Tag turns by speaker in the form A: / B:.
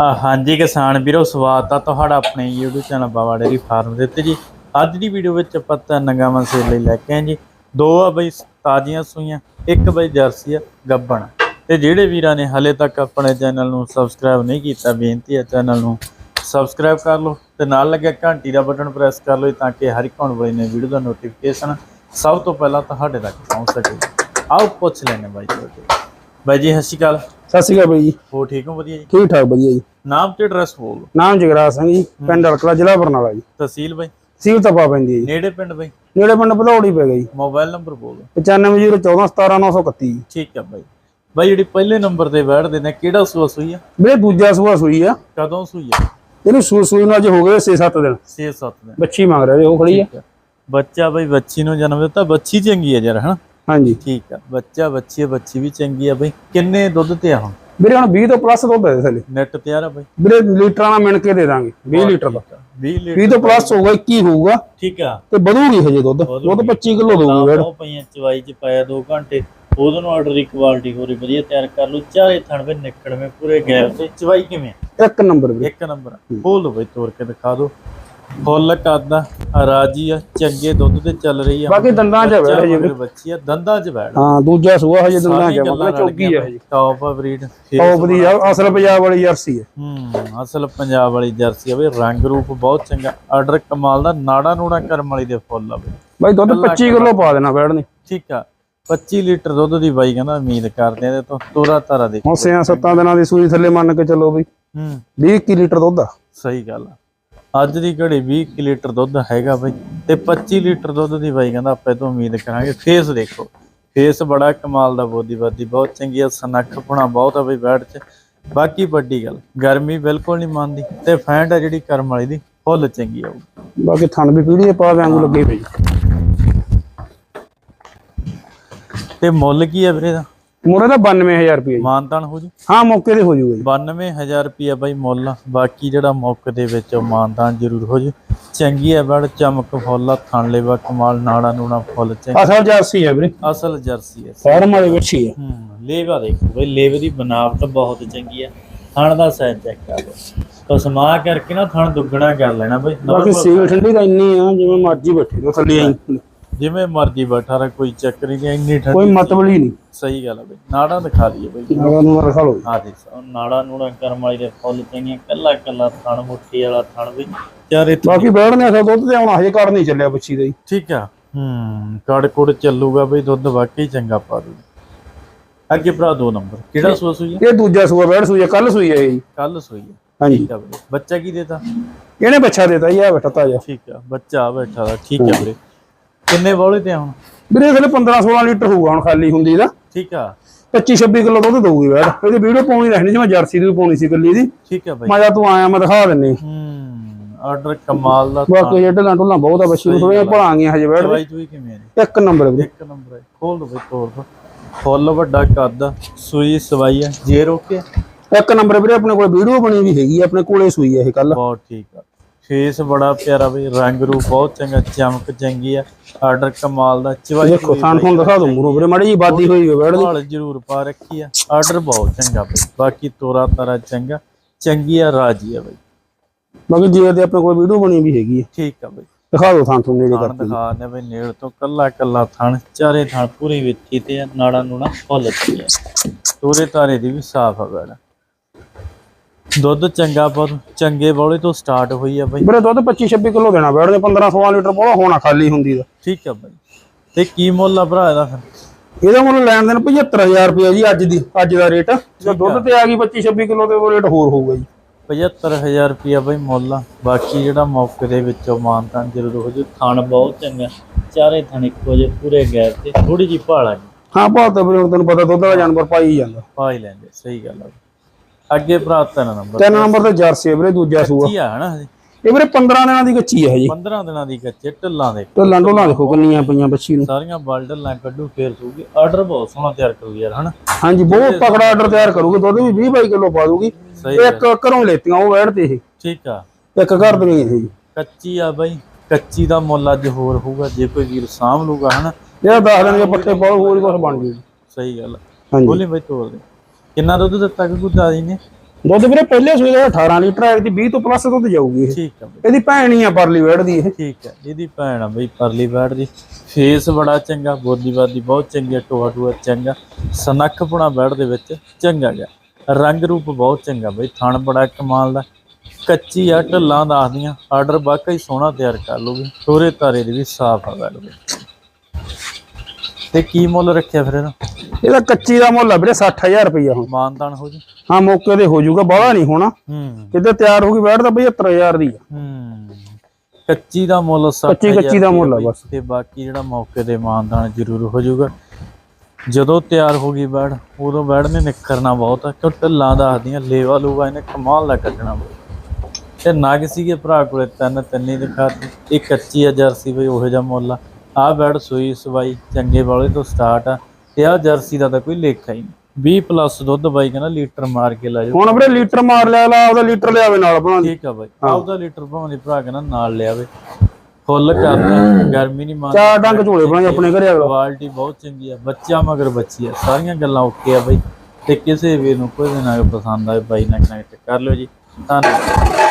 A: ਹਾਂਜੀ ਕਿਸਾਨ ਵੀਰੋ, ਸਵਾਗਤ ਆ ਤੁਹਾਡਾ ਆਪਣੇ YouTube channel Bawa dairy farm ਦੇ ਉੱਤੇ ਜੀ। ਅੱਜ ਦੀ ਵੀਡੀਓ ਵਿੱਚ ਆਪਾਂ ਤਾਂ ਨਗਾਵਾਂ ਸੇਲ ਲਈ ਲੈ ਕੇ ਆਏ ਜੀ। ਦੋ ਆ ਬਈ ਤਾਜ਼ੀਆਂ ਸੂਈਆਂ, ਇੱਕ ਬਈ ਜਰਸੀ ਆ, ਗੱਬਣ। ਤੇ ਜਿਹੜੇ ਵੀਰਾਂ ਨੇ ਹਲੇ ਤੱਕ ਆਪਣੇ ਚੈਨਲ ਨੂੰ ਸਬਸਕ੍ਰਾਈਬ ਨਹੀਂ ਕੀਤਾ, ਬੇਨਤੀ ਹੈ ਚੈਨਲ ਨੂੰ ਸਬਸਕ੍ਰਾਈਬ ਕਰ ਲਓ ਤੇ ਨਾਲ ਲੱਗਿਆ ਘੰਟੀ ਦਾ ਬਟਨ ਪ੍ਰੈਸ ਕਰ ਲਓ ਤਾਂ ਕਿ ਹਰ ਇੱਕ ਆਉਣ ਵਾਲੀ ਨਵੀਂ ਵੀਡੀਓ ਦਾ ਨੋਟੀਫਿਕੇਸ਼ਨ ਸਭ ਤੋਂ ਪਹਿਲਾਂ ਤੁਹਾਡੇ ਤੱਕ ਪਹੁੰਚ ਸਕੇ। ਆਓ ਪੁੱਛ ਲੈਣੇ ਬਾਈ ਤੁਹਾਡੇ ਬਾਈ ਜੀ ਸਤਿ ਸ਼੍ਰੀ ਅਕਾਲ।
B: ਸਤਿ ਸ਼੍ਰੀ ਅਕਾਲ ਬਾਈ ਜੀ।
A: ਹੋ ਠੀਕ ਹੋ ਵਧੀਆ ਜੀ?
B: ਠੀਕ ਠਾਕ ਵਧੀਆ ਜੀ।
A: ਨਾਮ ਤੇ ਐਡਰੈਸ ਬੋਲ
B: ਨਾਮ ਜਗਰਾਜ ਸਿੰਘ ਜੀ ਪਿੰਡ ਅਲਕਲਾ ਜ਼ਿਲ੍ਹਾ ਬਰਨਾਲਾ ਜੀ।
A: ਤਹਿਸੀਲ ਬਾਈ?
B: ਸੀਲ ਤਪਾ ਪੈਂਦੀ ਹੈ ਜੀ।
A: ਨੇੜੇ ਪਿੰਡ ਬਾਈ?
B: ਨੇੜੇ ਪਿੰਡ ਭਦੌੜੀ ਪੈ ਗਈ।
A: ਮੋਬਾਈਲ ਨੰਬਰ ਬੋਲ
B: 9501417931 ਜੀ।
A: ਠੀਕ ਹੈ ਬਾਈ। ਬਾਈ ਜਿਹੜੀ ਪਹਿਲੇ ਨੰਬਰ ਤੇ ਬੈਠਦੇ ਨੇ ਕਿਹੜਾ ਸੂਆ ਸੂਈ ਆ?
B: ਵੀਰੇ ਦੂਜਾ ਸੂਆ ਸੂਈ ਆ।
A: ਕਦੋਂ ਸੂਈ ਆ?
B: ਇਹਨੂੰ ਸੂ ਸੂਈ ਨੂੰ ਅੱਜ ਹੋ ਗਏ 6-7 ਦਿਨ।
A: 6-7 ਦਿਨ।
B: ਬੱਚੀ ਮੰਗ ਰਿਹਾ ਜੀ ਉਹ ਖੜੀ ਆ।
A: ਬੱਚਾ ਬਾਈ ਬੱਚੀ ਨੂੰ ਜਨਮ ਦਿੱਤਾ ਬੱਚੀ ਚੰਗੀ ਆ ਯਾਰ ਹਨਾ?
B: ਹਾਂਜੀ।
A: ਠੀਕ ਆ। ਬੱਚਾ ਬੱਚੀ ਬੱਚੀ ਵੀ ਚੰਗੀ ਆ ਬਾਈ। ਕਿੰਨੇ ਦੁੱਧ ਤੇ ਆ ਹੁਣ?
B: ਵੀਰੇ ਹੁਣ 20 ਤੋਂ ਪਲੱਸ ਦੁੱਧ ਹੈ ਥਲੇ।
A: ਨੈਟ ਤਿਆਰ ਆ ਬਾਈ?
B: ਵੀਰੇ ਲੀਟਰਾਂ ਨਾਲ ਮਿਣ ਕੇ ਦੇ ਦਾਂਗੇ 20 ਲੀਟਰ ਦਾ।
A: 20 ਲੀਟਰ
B: 20 ਤੋਂ ਪਲੱਸ ਹੋਊਗਾ 21 ਹੋਊਗਾ।
A: ਠੀਕ ਆ।
B: ਤੇ ਵਧੂਗੀ ਹਜੇ ਦੁੱਧ। ਦੁੱਧ 25 ਕਿਲੋ ਦਊਗੀ ਵੀਰੇ।
A: ਉਹ ਪਈਆਂ ਚਵਾਈ ਚ ਪਾਇਆ 2 ਘੰਟੇ। ਉਹਦੋਂ ਨੂੰ ਆਰਡਰ ਦੀ ਕੁਆਲਿਟੀ ਹੋਰੀ ਵਧੀਆ ਤਿਆਰ ਕਰ ਲਓ। ਚਾਰੇ ਥਣ ਵੇ ਨਿਕੜਵੇਂ ਪੂਰੇ ਗੈਪ ਤੇ। ਚਵਾਈ ਕਿਵੇਂ?
B: ਇੱਕ ਨੰਬਰ ਵੀਰੇ।
A: ਇੱਕ ਨੰਬਰ ਖੋਲ ਬਈ ਤੋੜ ਕੇ ਦਿਖਾ ਦੋ ਫੁੱਲ ਕਰਦਾ ਰਾਜੀ ਆ ਚੰਗੇ ਦੁੱਧ ਤੇ ਚੱਲ ਰਹੀ ਆ।
B: ਬਾਕੀ ਦੰਦਾਂ 'ਚ ਬੈਠ ਜੀ
A: ਮਗਰ ਬੱਚੀ ਆ ਦੰਦਾਂ 'ਚ ਬੈਠ
B: ਹਾਂ ਦੂਜਾ ਸੂਆ ਹਜੇ ਦੰਦਾਂ 'ਚ ਮਤਲਬ ਚੌਕੀ ਆ। ਹਜੇ
A: ਟੌਪ ਆ ਬਰੀਡ
B: ਟੌਪ ਦੀ ਆ, ਅਸਲ ਪੰਜਾਬ ਵਾਲੀ ਜਰਸੀ ਹੈ
A: ਹੂੰ ਅਸਲ ਪੰਜਾਬ ਵਾਲੀ ਜਰਸੀ ਆ ਬਈ ਰੰਗ ਰੂਪ ਬਹੁਤ ਚੰਗਾ। ਆਰਡਰ ਕਮਾਲ ਦਾ ਨਾੜਾ ਨੂੜਾ ਕਰਮ ਵਾਲੀ ਦੇ ਫੁੱਲ ਆ ਬਈ।
B: ਬਾਈ ਦੁੱਧ 25 ਕਿਲੋ ਪਾ ਦੇਣਾ ਬੈੜ ਨੇ।
A: ਠੀਕ ਆ 25 ਲੀਟਰ ਦੁੱਧ ਦੀ ਬਾਈ ਕਹਿੰਦਾ ਉਮੀਦ ਕਰਦੇ ਆ ਇਹਦੇ ਤੋਂ ਤੋਰਾ ਤਾਰਾ ਦੇ
B: ਹੁਣ ਛੇਆਂ ਸੱਤਾਂ ਦਿਨਾਂ ਦੀ ਸੂਈ ਥੱਲੇ ਮੰਨ ਕੇ ਚੱਲੋ ਬਈ।
A: ਹੂੰ।
B: 20 ਕੀ ਲੀਟਰ ਦੁੱਧ ਆ।
A: ਸਹੀ ਗੱਲ ਆ। ਅੱਜ ਦੀ ਘੜੀ 20 ਕੁ ਲੀਟਰ ਦੁੱਧ ਹੈਗਾ ਬਈ ਤੇ 25 ਲੀਟਰ ਦੁੱਧ ਦੀ ਬਾਈ ਕਹਿੰਦਾ ਆਪਾਂ ਇਹ ਤੋਂ ਉਮੀਦ ਕਰਾਂਗੇ। ਫੇਸ ਦੇਖੋ ਫੇਸ ਬੜਾ ਕਮਾਲ ਦਾ ਬੋਦੀ ਬਾਦੀ ਬਹੁਤ ਚੰਗੀ ਆ ਸਨੱਖ ਪੁਣਾ ਬਹੁਤ ਆ ਬਈ ਬੈਠ ਚ। ਬਾਕੀ ਵੱਡੀ ਗੱਲ ਗਰਮੀ ਬਿਲਕੁਲ ਨਹੀਂ ਮੰਨਦੀ ਤੇ ਫੈਂਟ ਆ ਜਿਹੜੀ ਕਰਮ ਵਾਲੀ ਦੀ ਫੁੱਲ ਚੰਗੀ ਆਊ
B: ਬਾਕੀ ਥਣ ਵੀ ਪੀੜੀ ਪਾ ਵਾਂਗੂ ਲੱਗੇ ਪਈ
A: ਤੇ ਮੁੱਲ ਕੀ ਆ ਵੀਰੇ ਦਾ
B: ਮੋਰੇ ਦਾ 92000 ਰੁਪਏ ਜੀ।
A: ਮਾਨਤਾਨ ਹੋ ਜੂ?
B: ਹਾਂ ਮੌਕੇ ਤੇ ਹੋ ਜਾਊਗਾ ਜੀ।
A: 92000 ਰੁਪਿਆ ਬਾਈ ਮੁੱਲ। ਬਾਕੀ ਜਿਹੜਾ ਮੁੱਕ ਦੇ ਵਿੱਚ ਉਹ ਮਾਨਤਾਨ ਜ਼ਰੂਰ ਹੋ ਜੂ। ਚੰਗੀ ਆ ਬੜ ਚਮਕ ਫੁੱਲ ਆ, ਥਣ ਲੈਵਾ ਕਮਾਲ ਨਾੜਾ ਨੂਣਾ ਫੁੱਲ ਚੰਗੀ।
B: ਅਸਲ ਜਰਸੀ ਹੈ ਵੀਰੇ।
A: ਅਸਲ ਜਰਸੀ ਹੈ।
B: ਫਾਰਮ ਵਾਲੇ ਬੱਚੀ ਹੈ
A: ਹੂੰ। ਲੇਵਾ ਦੇਖੋ ਬਈ ਲੇਵੇ ਦੀ ਬਣਾਵਟ ਬਹੁਤ ਚੰਗੀ ਆ ਥਣ ਦਾ ਸਾਈਜ਼ ਚੈੱਕ ਕਰ ਲਓ। ਕਸਮਾ ਕਰਕੇ ਨਾ ਥਣ ਦੁੱਗਣਾ ਕਰ ਲੈਣਾ ਬਈ।
B: ਬਾਕੀ ਸੀਲ ਠੰਡੀ ਤਾਂ ਇੰਨੀ ਆ ਜਿਵੇਂ ਮਰਜ਼ੀ ਬੈਠੇ ਰਹੋ ਥੱਲੇ ਆਈ।
A: ਜਿਵੇਂ ਮਰਜ਼ੀ ਬੈਠਾ ਰ ਕੋਈ ਚੱਕਰ ਹੀ ਨਹੀਂ ਇੰਨੀ ਠੰਡੀ
B: ਕੋਈ ਮਤਲਬ ਹੀ ਨਹੀਂ।
A: ਸਹੀ ਗੱਲ ਆ ਬਈ ਨਾੜਾ ਦਿਖਾ ਦਈਏ ਬਈ।
B: ਨਾਗਾ ਨੂੰ ਰਖਾ ਲਓ।
A: ਆ ਦੇਖ ਸਾ ਨਾੜਾ ਨੂੜਾ ਕਰਮ ਵਾਲੀ ਦੇ ਫੁੱਲ ਚੰਗੀਆਂ ਕੱਲਾ ਕੱਲਾ ਥਣ ਮੁੱਠੀ ਵਾਲਾ ਥਣ ਵੀ ਚਾਰੇ
B: ਬਾਕੀ ਬੈੜ ਨੇ ਅਸਲ ਦੁੱਧ ਤੇ ਆਉਣਾ ਹਜੇ ਘੜ ਨਹੀਂ ਚੱਲਿਆ ਬੱਚੀ ਦਾ ਜੀ।
A: ਠੀਕ ਆ ਹੂੰ ਕੜ ਕੁੜ ਚੱਲੂਗਾ ਬਈ ਦੁੱਧ ਵਾਕਈ ਚੰਗਾ ਪਾ ਦੂ। ਅੱਗੇ ਭਰਾ ਦੋ ਨੰਬਰ ਕਿਹੜਾ ਸੂਆ ਸੂਈ ਆ?
B: ਇਹ ਦੂਜਾ ਸੂਆ ਬੈੜ ਸੂਈ ਕੱਲ ਸੂਈ ਹੈ ਜੀ।
A: ਕੱਲ ਸੂਈ ਆ।
B: ਹਾਂਜੀ।
A: ਆ ਬੱਚਾ ਕੀ ਦੇਤਾ?
B: ਇਹਨੇ ਬੱਚਾ ਦੇਤਾ ਜੀ ਆ ਬੈਠਾ ਤਾਜਾ।
A: ਠੀਕ ਆ ਬੱਚਾ ਆ ਬੈਠਾ ਠੀਕ ਆ ਵੀਰੇ। ਕਿੰਨੇ ਬੋਲੇ ਤੇ ਹੁਣ?
B: ਵੀਰੇ ਥੱਲੇ 15 16 ਲੀਟਰ ਹੋਊਗਾ ਹੁਣ ਖਾਲੀ ਹੁੰਦੀ ਦਾ।
A: ਠੀਕ ਆ।
B: 25 26 ਕਿਲੋ ਦੁੱਧ ਦਊਗੀ ਬੈੜ ਇਹਦੀ ਵੀਡੀਓ ਪਾਉਣੀ ਰਹਿਣੀ ਜਿਵੇਂ ਜਰਸੀ ਦੀ ਪਾਉਣੀ ਸੀ ਕੱਲੀ ਦੀ।
A: ਠੀਕ ਆ ਬਾਈ।
B: ਮੈਂ ਤੂੰ ਆਇਆ ਮੈਂ ਦਿਖਾ ਦਿੰਨੀ।
A: ਹੂੰ ਆਰਡਰ ਕਮਾਲ ਦਾ
B: ਬਾਕੀ ਇਹ ਢਲਾਂ ਢੁੱਲਾਂ ਬਹੁਤ ਆ ਬੱਚੀ ਨੂੰ ਥੋੜੀਆਂ ਭਲਾਂਗੀਆਂ ਹਜੇ ਬੈੜ
A: ਦਵਾਈ ਦੂਈ ਕਿਵੇਂ?
B: ਇੱਕ ਨੰਬਰ ਵੀਰੇ।
A: ਇੱਕ ਨੰਬਰ ਹੈ ਖੋਲ ਦੋ ਬਈ ਤੋੜ ਦੋ। ਫੁੱਲ ਵੱਡਾ ਕੱਦ ਸੂਈ ਸਵਾਈ ਜੇ ਰੋਕੇ।
B: ਇੱਕ ਨੰਬਰ ਵੀਰੇ ਆਪਣੇ ਕੋਲ ਵੀਡੀਓ ਬਣੀ ਵੀ ਹੈਗੀ ਆਪਣੇ ਕੋਲੇ ਸੂਈ ਆ ਇਹ ਕੱਲ
A: ਬਹੁਤ ਠੀਕ ਆ। ਫੇਸ ਬੜਾ ਪਿਆਰਾ ਬਈ ਰੰਗ ਰੂਪ ਬਹੁਤ ਚੰਗਾ ਚਮਕ ਚੰਗੀ ਆ। ਆਰਡਰ ਕਮਾਲ ਦਾ ਚਵਾਈ
B: ਦੇਖੋ ਹੁਣ ਦਿਖਾ। ਦੂੰ ਮੂਰੋਂ ਵੀਰੇ ਮਾੜੀ ਜੀ ਬਾਦੀ ਹੋਈ ਹੈ ਬੈੜ ਦੀ
A: ਜ਼ਰੂਰ ਪਾ ਰੱਖੀ ਆ। ਆਰਡਰ ਬਹੁਤ ਚੰਗਾ ਬਈ ਬਾਕੀ ਤੋਰਾ ਤਾਰਾ ਚੰਗਾ ਚੰਗੀ ਆ ਰਾਜੀ ਆ ਬਈ।
B: ਬਾਕੀ ਜੇ ਤੇ ਆਪਣੇ ਕੋਲ ਵੀਡੀਓ ਬਣੀ ਵੀ ਹੈਗੀ ਆ।
A: ਠੀਕ ਆ ਬਈ।
B: ਦਿਖਾ ਦਿਓ ਥਾਨ ਤੁਹਾਨੂੰ ਨੇੜੇ ਕਰਕੇ
A: ਦਿਖਾ ਨੇ ਬਈ ਨੇੜ ਤੋਂ ਕੱਲਾ ਕੱਲਾ ਥਣ ਚਾਰੇ ਥਣ ਪੂਰੀ ਵਿੱਥੀ ਤੇ ਨਾੜਾ ਨੂਣਾ ਫੁੱਲ ਆ। ਤੋਰੇ ਤਾਰੇ ਦੀ ਵੀ ਸਾਫ਼ ਆ ਬੈੜਾ ਦੁੱਧ ਚੰਗਾ ਪਰ ਚੰਗੇ ਬੌਲੇ ਤੋਂ ਸਟਾਰਟ ਹੋਈ ਆ ਬਈ।
B: ਵੀਰੇ ਦੁੱਧ 25 26 ਕਿਲੋ ਦੇਣਾ ਦੇ 15 16 ਲੀਟਰ ਬੋਲਾ ਹੋਣਾ ਖਾਲੀ ਹੁੰਦੀ ਦਾ।
A: ਠੀਕ ਆ ਬਈ। ਤੇ ਕੀ ਮੁੱਲ ਆ ਭਰਾ ਇਹਦਾ ਫਿਰ?
B: ਇਹਦਾ ਮੁੱਲ ਲੈਣ ਦੇਣ 75000 ਰੁਪਏ ਜੀ ਅੱਜ ਦੀ ਅੱਜ ਦਾ ਰੇਟ ਜੇ ਦੁੱਧ ਤੇ ਆ ਗਈ 25 26 ਕਿਲੋ ਤੇ ਉਹ ਰੇਟ ਹੋਰ ਹੋਊਗਾ ਜੀ।
A: 75000 ਰੁਪਿਆ ਬਈ ਮੁੱਲ ਆ। ਬਾਕੀ ਜਿਹੜਾ ਮੌਕੇ ਦੇ ਵਿੱਚੋਂ ਮਾਨਤਾਨ ਜ਼ਰੂਰ ਹੋ ਜੂ ਥਣ ਬਹੁਤ ਚੰਗਾ। ਚਾਰੇ ਥਣ ਇੱਕੋ ਜਿਹੇ ਪੂਰੇ ਗੈਰ ਤੇ। ਥੋੜੀ ਜੀ ਭਾਲਾ
B: ਹਾਂ ਭਾਅ ਤਾਂ ਤੈਨੂੰ ਪਤਾ ਦੁੱਧ ਦਾ ਜਾਨਵਰ ਪਾਈ ਜਾਂਦਾ।
A: ਪਾ ਹੀ ਲੈਂਦੇ ਸਹੀ ਗੱਲ ਆ। ਅੱਗੇ ਭਰਾ ਤਿੰਨ ਨੰਬਰ
B: ਤਿੰਨ ਨੰਬਰ ਤੇ ਜਰਸੀ ਹੈ ਵੀਰੇ ਦੂਜਾ ਸੂਆ।
A: ਕੀ ਆ ਹਨਾ?
B: ਇਹ? ਵੀਰੇ 15 ਦਿਨਾਂ ਦੀ ਕੱਚੀ ਹੈ ਜੀ।
A: 15 ਦਿਨਾਂ ਦੀ ਕੱਚੇ ਢੱਲਾਂ ਦੇ।
B: ਤੇ ਲਾਂਡੋ ਲਾ ਦੇਖੋ ਕਿੰਨੀਆਂ ਪਈਆਂ ਬੱਚੀ ਨੂੰ।
A: ਸਾਰੀਆਂ ਬਾਲਡਲਾਂ ਕੱਢੂ ਫੇਰ ਸੂਗੀ। ਆਰਡਰ ਬਹੁਤ ਸੋਹਣਾ ਤਿਆਰ ਕਰੂਗੀ ਯਾਰ ਹਨਾ?
B: ਹਾਂਜੀ ਬਹੁਤ ਤਕੜਾ ਆਰਡਰ ਤਿਆਰ ਕਰੂਗੀ ਦੁੱਧ ਵੀ 20 22 ਕਿਲੋ ਪਾ ਦੂਗੀ। ਇੱਕ ਘਰੋਂ ਲੈਤੀਆਂ ਉਹ ਵੈੜ ਤੇ ਇਹ।
A: ਠੀਕ ਆ।
B: ਇੱਕ ਘਰ ਦੀਆਂ ਇਹ ਜੀ।
A: ਕੱਚੀ ਆ ਬਈ। ਕੱਚੀ ਦਾ ਮੁੱਲ ਅੱਜ ਹੋਰ ਹੋਊਗਾ ਜੇ ਕੋਈ ਵੀਰ ਸਾਂਭ ਲੂਗਾ ਹਨਾ?
B: ਇਹ ਦੱਸ ਦੇਣਗੇ ਪੱਠੇ ਬਹੁਤ ਹੋਰ ਕੁਝ ਬਣ ਜੂ।
A: ਸਹੀ ਗੱਲ ਬੋਲੀ ਬਈ ਤੋੜ ਦੇ। ਕਿੰਨਾ ਦੁੱਧ ਦਿੱਤਾ ਕਿ ਗੁੱਦਾ ਜੀ ਨੇ?
B: ਦੁੱਧ ਵੀਰੇ ਪਹਿਲੇ ਸੂਏ ਦਾ 18 ਲੀਟਰ ਹੈ ਦੀ 20 ਤੋਂ ਪਲੱਸ ਦੁੱਧ ਜਾਊਗੀ ਇਹ।
A: ਠੀਕ ਆ ਬਈ।
B: ਇਹਦੀ ਭੈਣ ਹੀ ਆ ਪਰਲੀ ਵੇੜ ਦੀ ਇਹ।
A: ਠੀਕ ਹੈ ਇਹਦੀ ਭੈਣ ਆ ਬਈ ਪਰਲੀ ਬੈੜ ਦੀ। ਫੇਸ ਬੜਾ ਚੰਗਾ ਬੋਦੀ ਬਾਦੀ ਬਹੁਤ ਚੰਗੀ ਆ ਟੋਆ ਟੂਆ ਚੰਗਾ। ਸਨੱਖਪੁਣਾ ਬੈੜ ਦੇ ਵਿੱਚ ਚੰਗਾ ਗਿਆ। ਰੰਗ ਰੂਪ ਬਹੁਤ ਚੰਗਾ ਬਈ ਥਣ ਬੜਾ ਕਮਾਲ ਦਾ। ਕੱਚੀ ਆ ਢੱਲਾਂ ਦੱਸਦੀਆਂ। ਆਰਡਰ ਵਾਕਈ ਸੋਹਣਾ ਤਿਆਰ ਕਰ ਲੂਗੀ ਤੋਰੇ ਤਾਰੇ ਦੀ ਵੀ ਸਾਫ਼ ਆ ਦੇ। ਤੇ ਕੀ ਮੁੱਲ ਰੱਖਿਆ ਫਿਰ ਇਹਦਾ?
B: ਇਹਦਾ ਕੱਚੀ ਦਾ ਮੁੱਲ ਆ ਵੀਰੇ 60000 ਰੁਪਇਆ ਹੁਣ।
A: ਮਾਨਦਾਨ ਹੋ ਜੀ।
B: ਹਾਂ ਮੌਕੇ ਤੇ ਹੋ ਜਾਊਗਾ ਬਾਹਲਾ ਨਹੀਂ ਹੋਣਾ।
A: ਹੂੰ।
B: ਕਿਤੇ ਤਿਆਰ ਹੋ ਗਈ ਵੇੜ ਦਾ 75000 ਦੀ ਆ।
A: ਹੂੰ। ਕੱਚੀ ਦਾ ਮੁੱਲ
B: ਕੱਚੀ-
A: 60,000
B: ਕੱਚੀ ਦਾ ਮੁੱਲ ਆ ਬਸ।
A: ਤੇ ਬਾਕੀ ਜਿਹੜਾ ਮੌਕੇ ਤੇ ਮਾਨਦਾਨ ਜ਼ਰੂਰ ਹੋ ਜਾਊਗਾ ਜਦੋਂ ਤਿਆਰ ਹੋ ਗਈ ਬੈੜ ਉਦੋਂ ਬੈੜ ਨੇ ਨਿਖਰਨਾ ਬਹੁਤ ਆ ਕਿਉਂ ਢੱਲਾਂ ਦੱਸਦੀਆਂ ਲੇਵਾ ਲੂਵਾ ਇਹਨੇ ਕਮਾਲ ਦਾ ਕੱਢਣਾ। ਤੇ ਨਗ ਸੀਗੇ ਭਰਾ ਕੋਲੇ ਤਿੰਨ ਤਿੰਨੇ ਦਿਖਾਤੀ ਇਹ ਕੱਚੀ ਆ ਜਰਸੀ ਬਈ ਉਹੋ ਜਿਹਾ ਮੁੱਲ ਆ। ਆਹ ਬੈੜ ਸੂਈ ਸਵਾਈ ਚੰਗੇ ਵਾਲੇ ਤੋਂ ਸਟਾਰਟ ਆ। ਤੇ ਆ ਜਰਸੀ ਦਾ ਤਾਂ ਕੋਈ ਲੇਖਾ ਹੀ ਨਹੀਂ। 20 ਪਲੱਸ ਦੁੱਧ ਬਾਈ ਕਹਿੰਦਾ ਲੀਟਰ ਮਾਰ ਕੇ ਲੈ ਜਾਓ।
B: ਹੁਣ ਵੀਰੇ ਲੀਟਰ ਮਾਰ ਲਿਆ ਲਾ ਉਹਦਾ ਲੀਟਰ ਲਿਆਵੇ ਨਾਲ ਬਣਾ
A: ਠੀਕ ਆ ਬਾਈ। ਆਪਦਾ ਲੀਟਰ ਭਾਵੇਂ ਭਰਾ ਕਹਿੰਦਾ ਨਾਲ ਲਿਆਵੇ। ਫੁੱਲ ਕਰਦਾ ਗਰਮੀ ਨਹੀਂ ਮਾਰਦੀ।
B: ਚਾਰ ਡੰਗ ਝੋਲੇ ਬਣਾ ਆਪਣੇ ਘਰੇ ਅਗਲਾ।
A: ਕੁਆਲਿਟੀ ਬਹੁਤ ਚੰਗੀ ਆ ਬੱਚਾ ਮਗਰ ਬੱਚੀ ਆ। ਸਾਰੀਆਂ ਗੱਲਾਂ ਓਕੇ ਆ ਬਾਈ। ਤੇ ਕਿਸੇ ਵੀ ਨੂੰ ਕੋਈ ਨਾ ਪਸੰਦ ਆਏ ਬਾਈ ਨਾਲ ਕਨੈਕਟ ਕਰ ਲਿਓ ਜੀ। ਧੰਨਵਾਦ।